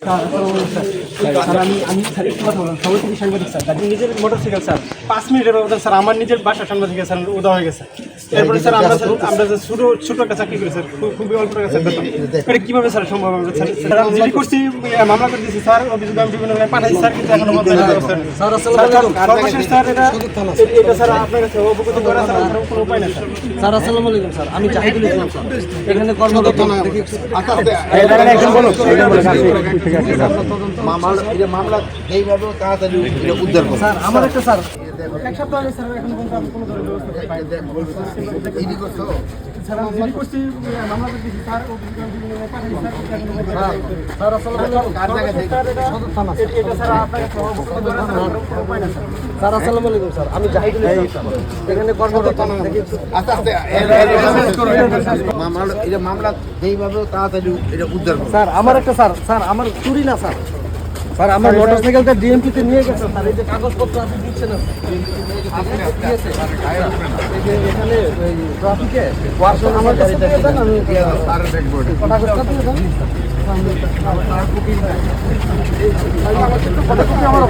Sir আমি আমি sir একটু কথা বললাম সবাই থেকে সাংবাদিক স্যার গাড়ি নিজের মোটরসাইকেল স্যার পাঁচ মিনিটের ব্যবধান স্যার আমার নিজের সামনে স্যার উদা হয়ে গেছে এরপরে স্যার আমরা আমরা যে ছোটো ছোটো একটা চাকরি করি স্যার খুবই অল্প টাকা স্যার বেতন। এটা কীভাবে স্যার সম্ভব আমরা স্যার স্যার আমি জিডি করছি মামলা করে দিয়েছি স্যার অভিযোগ আমি বিভিন্ন পাঠাইছি স্যার কিন্তু এখনও বদলাই না স্যার স্যার সর্বশেষ স্যার এটা এটা স্যার আপনার কাছে অবগত করা স্যার কোনো উপায় নেই স্যার স্যার আসসালামু আলাইকুম স্যার আমি জাহিদুল ইসলাম স্যার এখানে কর্মরত মামলা এই যে মামলা এইভাবে তাড়াতাড়ি উদ্ধার করুন স্যার আমার একটা স্যার এক সপ্তাহ আগে স্যার এখন পর্যন্ত আমি কোনো ধরনের ব্যবস্থা পাইনি ইডি করছ স্যার আমি জিডি করছি মামলা করে স্যার অভিযোগ আমি বিভিন্ন জায়গায় পাঠাইছি স্যার কিন্তু এখনও বদলাই না স্যার আসসালামু আলাইকুম এটা স্যার আমি জাহিদুল ইসলাম এখানে কর্মরত আস্তে আস্তে মামলা যে মামলা এইভাবে তাড়াতাড়ি এটা উদ্ধার স্যার আমার একটা স্যার স্যার আমার চুরি না স্যার স্যার আমার মোটরসাইকেলটা ডিএমপিতে নিয়ে গেছে স্যার এই যে কাগজপত্র আপনি দিচ্ছেন এখানে আমার